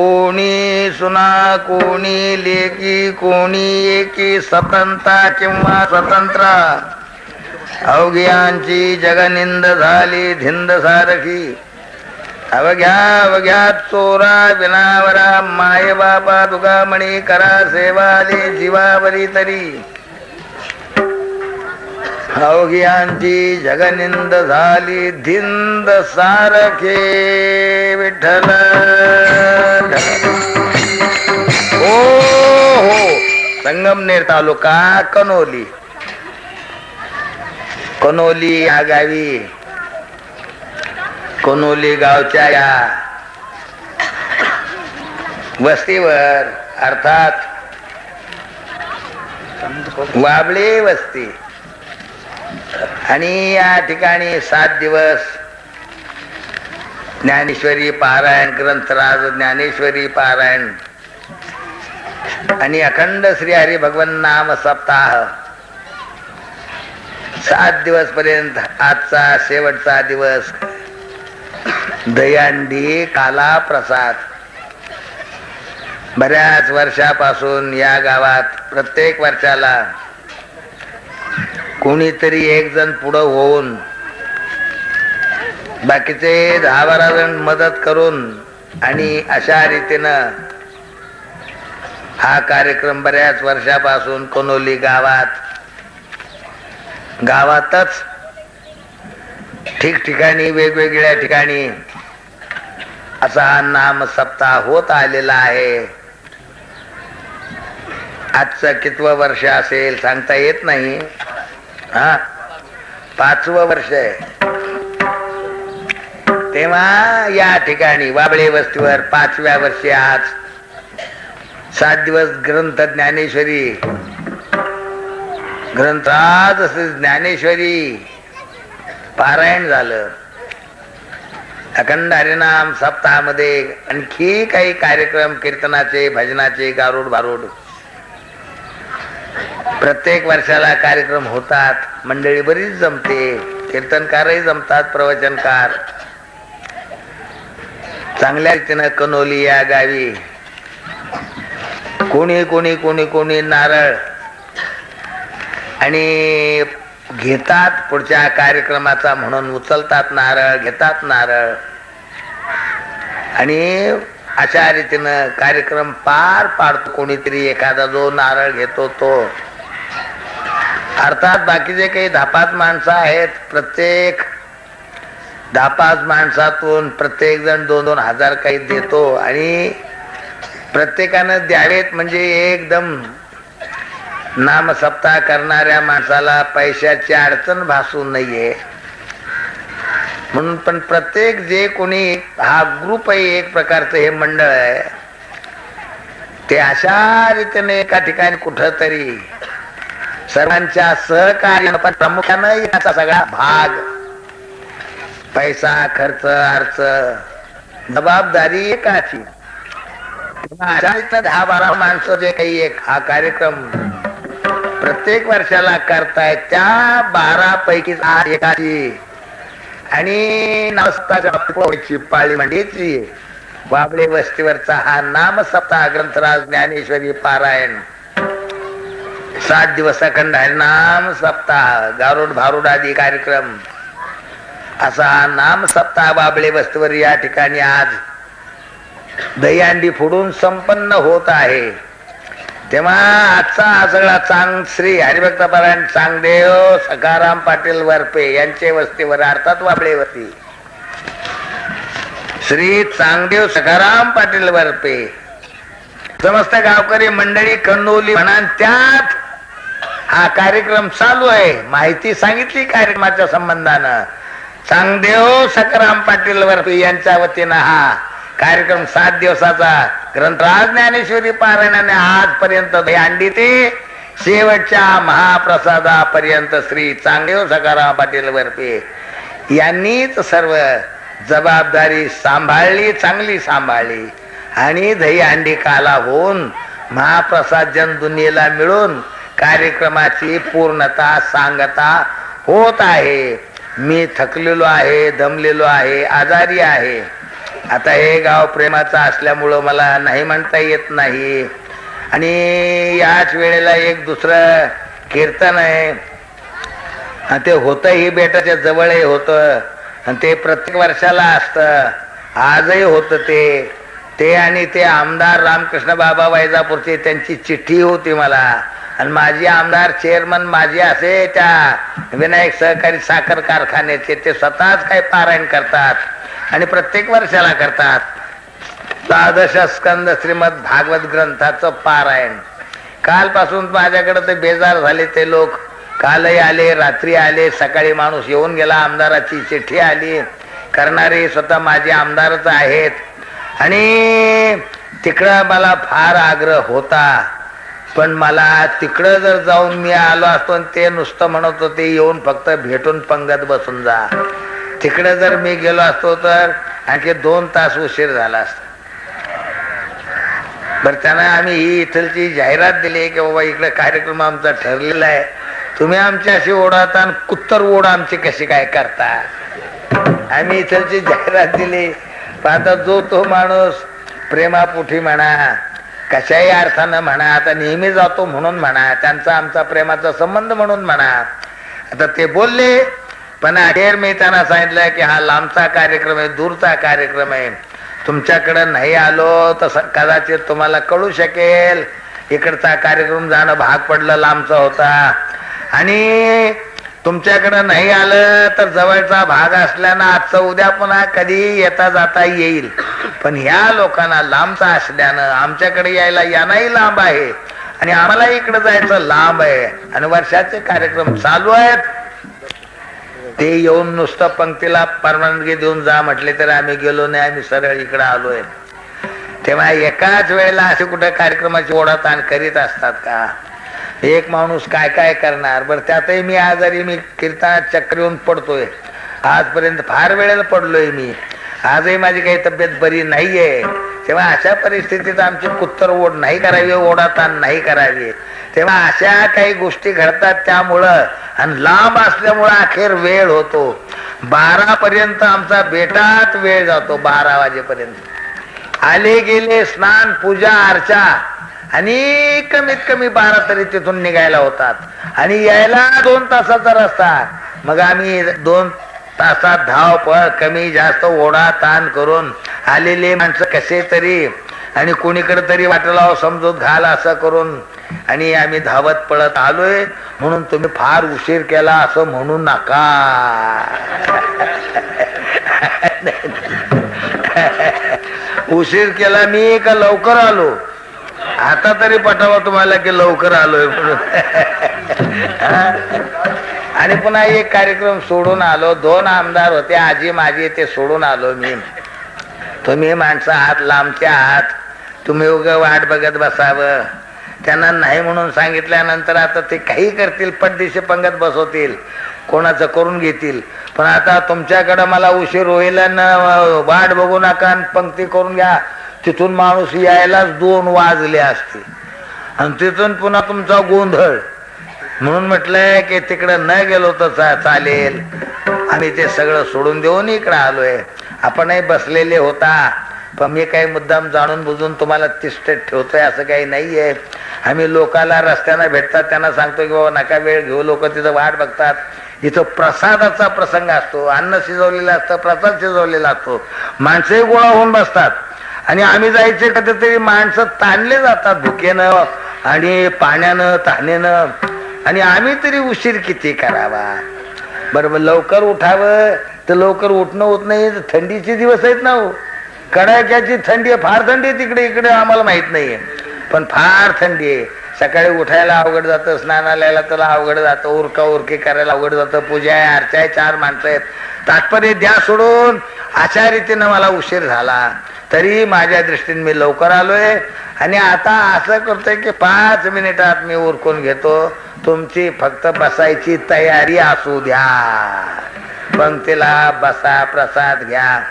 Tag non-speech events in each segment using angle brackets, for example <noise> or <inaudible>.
कोणी सुना कोणी लेकी कोणी एकी स्वतंत्र किंवा स्वतंत्र. अवघ्यांची जगनिंद झाली धिंद सारखी. अवघ्या अवघ्या चोरा विनावरा माय बापा दुगामणी करा सेवाले जीवावरी तरी. अवघियांची जगनिंद झाली धिंद सारखे विठ्ठल. ओ हो संगमनेर तालुका कनोली. कनोली या गावी. कनोली गावच्या या वस्तीवर अर्थात वाबळे वस्ती. आणि या ठिकाणी सात दिवस ज्ञानेश्वरी पारायण ग्रंथराज ज्ञानेश्वरी पारायण आणि अखंड श्री हरी भगवन नाम सप्ताह. सात दिवस पर्यंत आजचा शेवटचा दिवस. दयांडी काला प्रसाद बऱ्याच वर्षापासून या गावात प्रत्येक वर्षाला कोणीतरी एक जण पुढं होऊन बाकीचे दहा बारा जण मदत करून आणि अशा रीतीनं हा कार्यक्रम बऱ्याच वर्षापासून कोनोली गावात गावातच ठिकठिकाणी वेगवेगळ्या ठिकाणी असा नाम सप्ताह होत आलेला आहे. आजचं कितवं वर्ष असेल सांगता येत नाही. हा? पाचवं वर्ष आहे. तेव्हा या ठिकाणी वाबळे वस्तीवर पाचव्या वर्षी आज सात दिवस ग्रंथ ज्ञानेश्वरी. ग्रंथ आज असे ज्ञानेश्वरी. पारायण झालं. अखंड हरिनाम सप्ताहामध्ये आणखी काही कार्यक्रम कीर्तनाचे भजनाचे गारुड भारुड प्रत्येक वर्षाला कार्यक्रम होतात. मंडळी बरीच जमते. कीर्तनकारही जमतात प्रवचनकार. चांगल्या रीतीनं कनोली या गावी. कोणी कोणी कोणी कोणी नारळ. आणि घेतात पुढच्या कार्यक्रमाचा म्हणून उचलतात नारळ घेतात नारळ. आणि अशा रीतीनं कार्यक्रम पार पाडतो कोणीतरी. एखादा जो नारळ घेतो तो. अर्थात बाकीचे काही धापात माणसं आहेत प्रत्येक धापात माणसातून प्रत्येक जण दोन दोन हजार काही देतो आणि प्रत्येकानं द्यावेत म्हणजे एकदम नामसप्ताह करणाऱ्या माणसाला पैशाची अडचण भासू नये. म्हणून पण प्रत्येक जे कोणी हा ग्रुप आहे एक प्रकारचं हे मंडळ आहे. ते अशा रीतीने एका ठिकाणी कुठं तरी सर्वांच्या सहकार्यानं पण प्रामुख्यानं याचा सगळा भाग. पैसा खर्च अर्च जबाबदारी एकाची. दहा बारा माणसं जे काही एक हा कार्यक्रम प्रत्येक वर्षाला करताय त्या बारा पैकी एकाची. आणि नामसप्ताच्या पाळी म्हणजेची बाबळे वस्तीवरचा हा नाम सप्ताह ग्रंथराज ज्ञानेश्वरी पारायण. सात दिवस अखंड हरिनाम सप्ताह गारुड भारुड आदी कार्यक्रम. असा नाम सप्ताह बाबळे वस्तूवर या ठिकाणी आज दहीहंडी फोडून संपन्न होत आहे. तेव्हा आजचा हा सगळा चांग श्री हरिभक्त पारायण चांगदेव सखाराम पाटील वरपे यांचे वस्तीवर अर्थात वाबळेवरती श्री चांगदेव सखाराम पाटील वरपे. समस्त गावकरी मंडळी कन्नोली म्हणा त्यात हा कार्यक्रम चालू आहे. माहिती सांगितली कार्यक्रमाच्या संबंधानं. चांगदेव हो, सखाराम पाटील वरपे यांच्या वतीनं हा कार्यक्रम सात दिवसाचा. ग्रंथराज ज्ञानेश्वरी पारायणाने आजपर्यंत अंडी ते शेवटच्या महाप्रसादापर्यंत श्री चांगदेव सखाराम पाटील वरपे यांनीच सर्व जबाबदारी सांभाळली चांगली सांभाळली. आणि दही अंडी काला होऊन महाप्रसाद जन दुनियेला मिळून कार्यक्रमाची पूर्णता सांगता होत आहे. मी थकलेलो आहे दमलेलो आहे आजारी आहे. आता हे गाव प्रेमाचं असल्यामुळं मला नाही म्हणता येत नाही. आणि याच वेळेला एक दुसरं कीर्तन आहे. आणि ते होतंही बेटाच्या जवळही होतं. आणि ते प्रत्येक वर्षाला असतं. आजही होतं ते. ते आणि ते आमदार रामकृष्ण बाबा वैजापूरचे त्यांची चिठ्ठी होती मला. आणि माझी आमदार चेअरमन माझे असे त्या विनायक सहकारी साखर कारखान्याचे ते स्वतःच काही पारायण करतात आणि प्रत्येक वर्षाला करतात. द्वादश स्कंद श्रीमद भागवत ग्रंथाचं पारायण. कालपासून माझ्याकडे ते बेजार झाले ते लोक. कालही आले रात्री आले सकाळी माणूस येऊन गेला आमदाराची चिठ्ठी आली. करणारे स्वतः माझे आमदारच आहेत. आणि तिकडं मला फार आग्रह होता. पण मला तिकडं जर जाऊन मी आलो असतो आणि ते नुसतं म्हणत होते येऊन फक्त भेटून पंगत बसून जा. तिकडे जर मी गेलो असतो तर आणखी दोन तास उशीर झाला असता. बर त्यांना आम्ही ही इथलची जाहिरात दिली की बाबा इकडे कार्यक्रम आमचा ठरलेला आहे. तुम्ही आमच्याशी ओढाता आणि कुत्तर ओढ आमची कशी काय करता? आम्ही इथलची जाहिरात दिली. पण आता जो तो माणूस प्रेमापुठी म्हणा कशाही अर्थानं म्हणा आता नेहमी जातो म्हणून म्हणा त्यांचा आमचा प्रेमाचा संबंध म्हणून म्हणा. आता ते बोलले पण अखेर मी त्यांना सांगितलं की हा लांबचा कार्यक्रम आहे दूरचा कार्यक्रम आहे. तुमच्याकडे नाही आलो तर कदाचित तुम्हाला कळू शकेल. इकडचा कार्यक्रम जाणं भाग पडलं लांबचा होता. आणि तुमच्याकडे नाही आलं तर जवळचा भाग असल्यानं आजचं उद्या पुन्हा कधी येता जाता येईल. पण ह्या लोकांना लांबचा असल्यानं आमच्याकडे यायला यांनाही लांब आहे. आणि आम्हाला इकडे जायचं लांब आहे. आणि वर्षाचे कार्यक्रम चालू आहेत. ते येऊन नुसतं पंक्तीला परवानगी देऊन जा म्हटले तर आम्ही गेलो नाही आम्ही सरळ इकडे आलोय. तेव्हा एकाच वेळेला असे कुठे कार्यक्रमाची ओढा ताण करीत असतात का? एक माणूस काय काय करणार? बरं त्यातही मी आजारी मी कीर्तनात चक्र येऊन पडतोय. आजपर्यंत फार वेळेला पडलोय मी. आजही माझी काही तब्येत बरी नाहीये. तेव्हा अशा परिस्थितीत आमची कुत्तर ओढ नाही करावी ओढाताण नाही करावी. तेव्हा अशा काही गोष्टी घडतात त्यामुळं आणि लांब असल्यामुळं अखेर वेळ होतो. बारा पर्यंत आमचा बेटात वेळ जातो बारा वाजेपर्यंत. आले गेले स्नान पूजा अर्चा. आणि कमीत कमी बारा तरी तिथून निघायला होतात. आणि यायला दोन तासाचा रस्ता. मग आम्ही दोन तासात धावपळ कमी जास्त ओढा ताण करून आलेले माणसं कसे तरी आणि कोणीकडे तरी वाटला समजूत घाल असं करून आणि आम्ही धावत पळत आलोय. म्हणून तुम्ही फार उशीर केला असं म्हणू नका. <laughs> उशीर केला मी का लवकर आलो? आता तरी पटावा तुम्हाला की लवकर आलोय आणि पुन्हा एक कार्यक्रम सोडून आलो. दोन आमदार होते आजी माझी ते सोडून आलो मी. तुम्ही माणसं आहात लांबचे आहात. तुम्ही उग वाट बघत बसावं. त्यांना नाही म्हणून सांगितल्यानंतर आता ते काही करतील पटदिशी पंगत बसवतील. कोणाचं करून घेतील. पण आता तुमच्याकडं मला उशीर होईल वाट बघू नका आणि पंक्ती करून घ्या. तिथून माणूस यायलाच दोन वाजले असते. आणि तिथून पुन्हा तुमचा गोंधळ. म्हणून म्हटलंय की तिकडं न गेलो तर चालेल. आम्ही ते सगळं सोडून देऊन इकडं आलोय. आपणही बसलेले होता. पण मी काही मुद्दाम जाणून बुजून तुम्हाला तिष्ठेत ठेवतोय असं काही नाहीये. आम्ही लोकाला रस्त्यानं भेटतात त्यांना सांगतो की बाबा नका वेळ घेऊ लोक तिथं वाट बघतात. इथं प्रसादाचा प्रसंग असतो. अन्न शिजवलेलं असतं प्रसाद शिजवलेला असतो. माणसंही गोळा होऊन बसतात. आणि आम्ही जायचे कधीतरी माणसं ताणले जातात भुकेनं आणि पाण्यानं तहानेनं आणि आम्ही तरी उशीर किती करावा? बरोबर लवकर उठावं. तर लवकर उठणं होत नाही थंडीचे दिवस आहेत ना हो. कडाक्याची थंडी आहे फार थंडी आहे तिकडे इकडे आम्हाला माहीत नाहीये. पण फार थंडी आहे. सकाळी उठायला अवघड जातं स्नानाला त्याला अवघड जातं उरका उरकी करायला अवघड जातं पूजा आहे अर्चा आहे चार माणसं आहेत. तात्पर्य द्या सोडून अशा रीतीनं मला उशीर झाला. तरी माझ्या दृष्टीने मी लवकर आलोय. आणि आता असं करतोय की पाच मिनिटात मी उरकून घेतो. तुमची फक्त बसायची तयारी असू द्या. पंक्तीला बसा प्रसाद घ्या.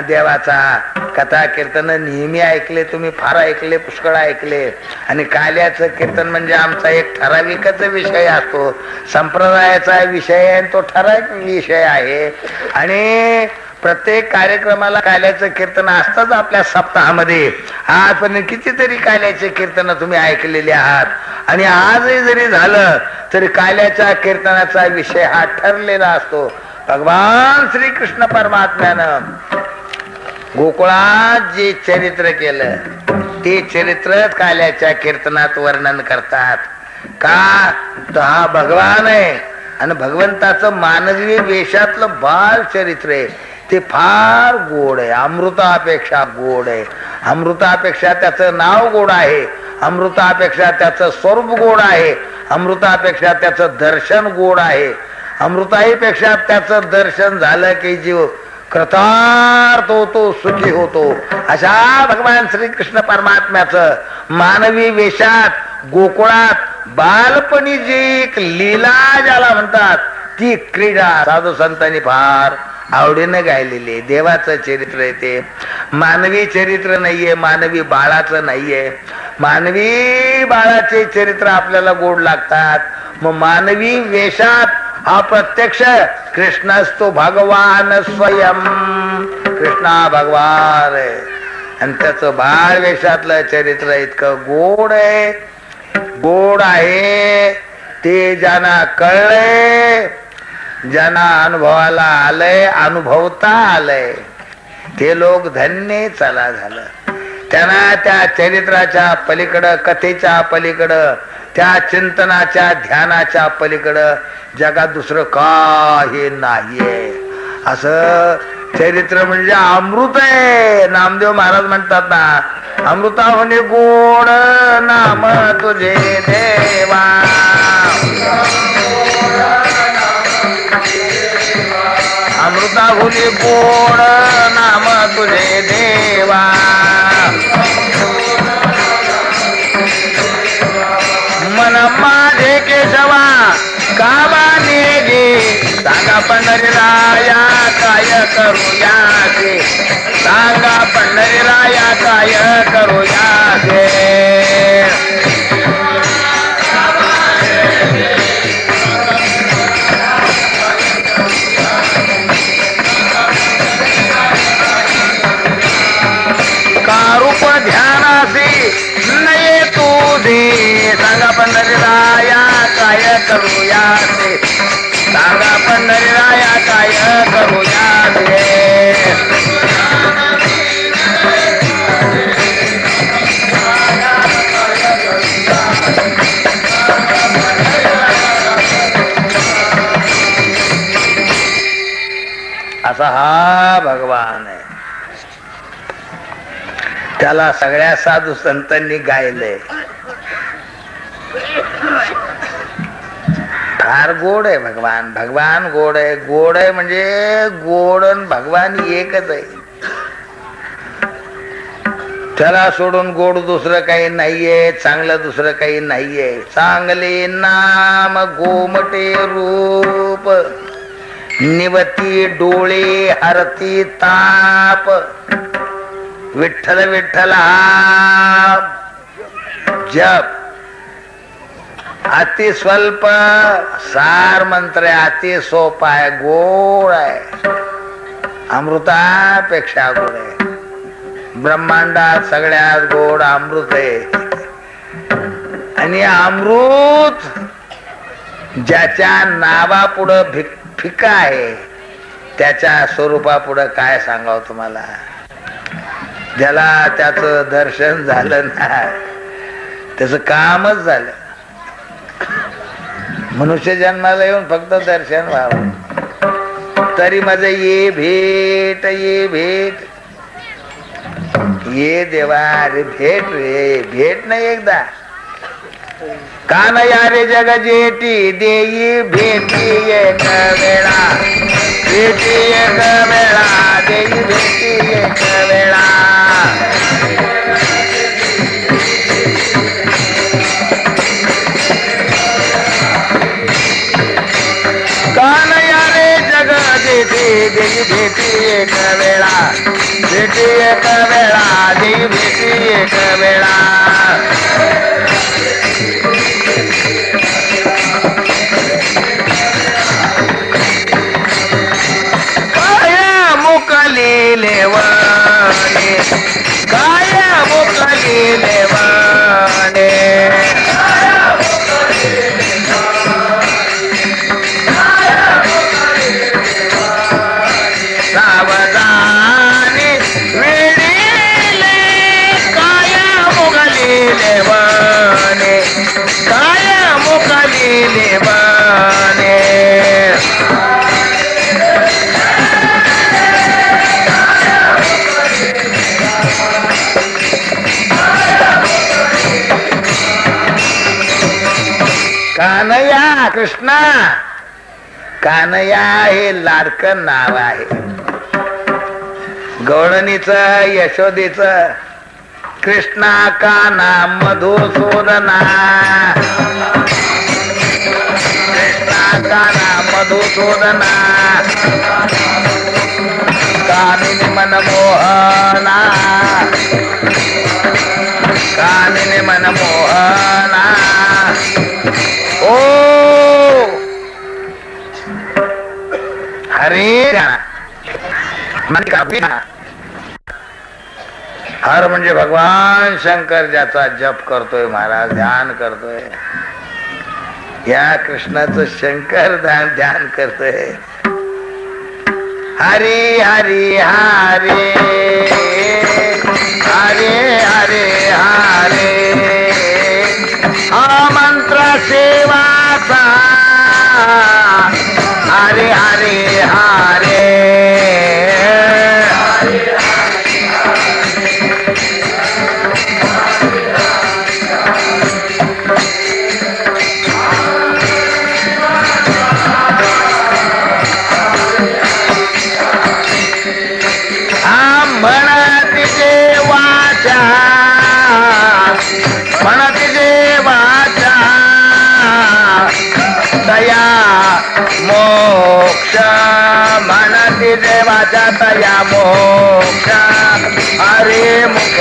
देवाचा कथा कीर्तन नेहमी ऐकले तुम्ही फार ऐकले पुष्कळ ऐकले. आणि काल्याचं कीर्तन म्हणजे आमचा एक ठराविकच विषय असतो. संप्रदायाचा विषय आहे आणि तो ठराविक विषय आहे. आणि प्रत्येक कार्यक्रमाला काल्याचं कीर्तन असताच आपल्या सप्ताहामध्ये. आजपर्यंत कितीतरी काल्याचे कीर्तन तुम्ही ऐकलेले आहात. आणि आजही जरी झालं तरी काल्याच्या कीर्तनाचा विषय हा ठरलेला असतो. भगवान श्रीकृष्ण परमात्म्यानं गोकुळात जे चरित्र केलं ते चरित्र काल्याच्या कीर्तनात वर्णन करतात. का? तो हा भगवान आहे. आणि भगवंताचं मानवी वेशातलं बाल चरित्र आहे. ते फार गोड आहे. अमृतापेक्षा गोड आहे. अमृतापेक्षा त्याचं नाव गोड आहे. अमृतापेक्षा त्याचं स्वरूप गोड आहे. अमृतापेक्षा त्याचं दर्शन गोड आहे. अमृताईपेक्षा त्याचं दर्शन झालं की जीव कृतार्थ होतो सुखी होतो. अशा भगवान श्रीकृष्ण परमात्म्याचं मानवी वेशात गोकुळात बालपणी जी एक लीला ज्याला म्हणतात ती क्रीडा साधू संतांनी फार आवडीनं गायलेली आहे. देवाचं चरित्र आहे ते. मानवी चरित्र नाहीये मानवी बाळाचं नाहीये. मानवी बाळाचे चरित्र आपल्याला गोड लागतात. मग मानवी वेशात हा प्रत्यक्ष कृष्ण असतो भगवान स्वयं. कृष्णा भगवान आहे. आणि त्याचं बाळ वेशातलं चरित्र इतकं गोड आहे. गोड आहे. ते ज्यांना कळलंय ज्यांना अनुभवाला आलंय अनुभवता आलंय ते लोक धन्य चला झालं. त्यांना त्या चरित्राच्या पलीकडं कथेच्या पलीकडं त्या चिंतनाच्या ध्यानाच्या पलीकडं जगात दुसरं काही नाहीये. असं चरित्र म्हणजे अमृत आहे. नामदेव महाराज म्हणतात ना अमृता होणे गोड नाम तुझे देवा. राहुली पूर्ण गोड नाम तुझे देवा. मन माझे केशवा कामाने गे सांगा पंढरी राया काय करूया गे सांगा पंढरी राया काय करूया गे त्याला सगळ्या साधू संतांनी गायलंय. फार गोड आहे भगवान. भगवान गोड आहे. गोड आहे म्हणजे गोड भगवान एकच आहे. त्याला सोडून गोड दुसरं काही नाहीये चांगलं दुसरं काही नाहीये. चांगले नाम गोमटे रूप निवती डोळे हरती ताप. विठ्ठल विठ्ठल. हा जप. अति स्वल्प सार मंत्र आहे अति सोपा आहे गोड आहे. अमृतापेक्षा गोड आहे. ब्रह्मांडात सगळ्यात गोड अमृत आहे. आणि अमृत ज्याच्या नावापुढं भिक फिका आहे त्याच्या स्वरूपापुढं काय सांगाव तुम्हाला? ज्याला त्याच दर्शन झालं ना त्याच कामच झालं. मनुष्य जन्माला येऊन फक्त दर्शन व्हावं. तरी माझं ये भेट ये भेट. ये देवा रे भेट रे भेट नाही एकदा. का नाही अरे जग जेटी देई भेटी एक वेळा. भेटी एक वेळा. भेटी एक वेळा आधी भेटी एक वेळा. कानया हे लाडक नाव आहे. गवळणीच यशोदेच कृष्णा काना मधुसूदना. कृष्णा काना मधुसूदना. कामिनी मनमोहना कामिनी मनमोहना हरे हर म्हणजे भगवान शंकर ज्याचा जप करतोय महाराज ध्यान करतोय. या कृष्णाचं शंकर ध्यान ध्यान करतोय. हरी हरी हरे हरे. देवाच्या दया मोक्ष. हरे मुखे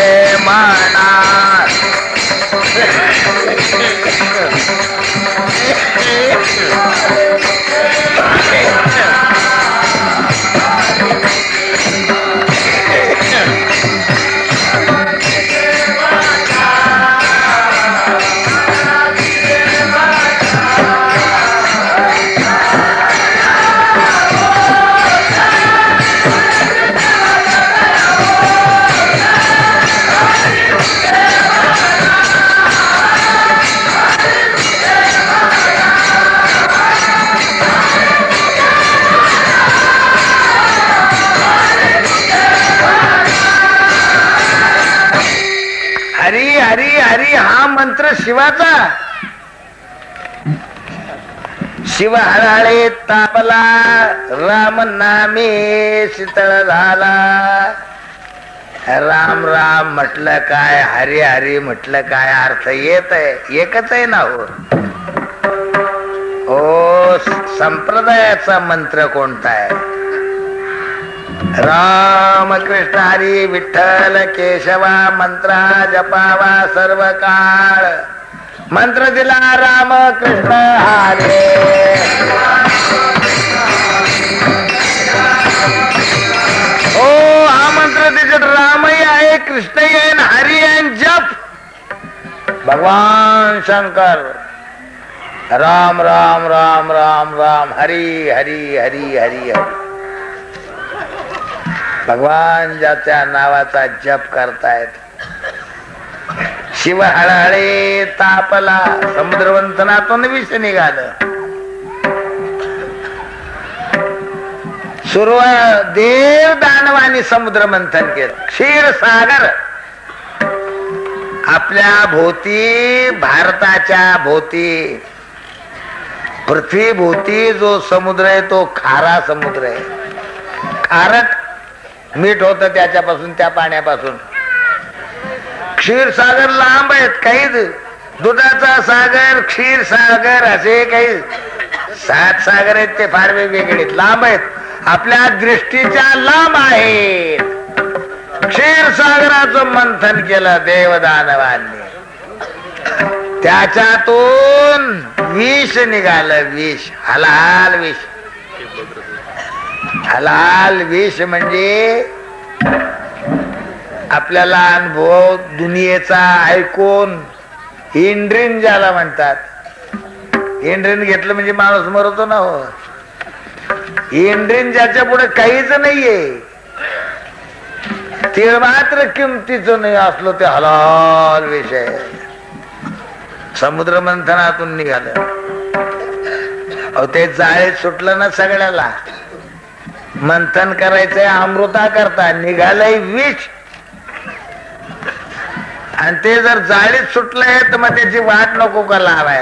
मंत्र शिवाचा. शिव हराळे तापला राम नामे शीतळ झाला. राम राम म्हटलं काय हरी हरी म्हटलं काय अर्थ येत आहे एकच आहे ना हो. ओ संप्रदायाचा मंत्र कोणता आहे? राम कृष्ण विठ्ठल केशवा मंत्रा जपावा सर्व काळ मंत्र दिला राम कृष्ण हरे. ओ हा मंत्र त्याच्यात रामही आहे कृष्णही आहे हरी आहे जप. भगवान शंकर. राम राम राम राम राम हरी हरी हरी हरी हरी. भगवान ज्याच्या नावाचा जप करतायत. शिव हळहळे तापला समुद्रवंथनातून विष निघालं. सुरुवात देव दानवानी समुद्र मंथन केलं. क्षीर सागर. आपल्या भोवती भारताच्या भोवती पृथ्वी भोवती जो समुद्र आहे तो खारा समुद्र आहे. खारट मीठ होत त्याच्यापासून त्या पाण्यापासून. क्षीर सागर लांब आहेत काही दुधाचा सागर क्षीरसागर असे काही सात सागर आहेत ते फार वेगवेगळे लांब आहेत. आपल्या दृष्टीच्या लांब आहेत. क्षीरसागराचं मंथन केलं देवदानवांनी. त्याच्यातून विष निघालं विष हलाल विष. हलाल विष म्हणजे आपल्याला अनुभव दुनियेचा ऐकून इंड्रिन ज्याला म्हणतात. इंड्रिन घेतलं म्हणजे माणूस मरतो ना हो. इंड्रिन ज्याच्या पुढे काहीच नाहीये. ते मात्र किमतीचं नाही असलो ते हलाल विषय समुद्र मंथनातून निघालं. अहो ते जाळे सुटलं ना सगळ्याला. मंथन करायचंय अमृता करता निघालंय विष. आणि ते जर जाळीत सुटलंय तर मग त्याची वाट नको का लावाय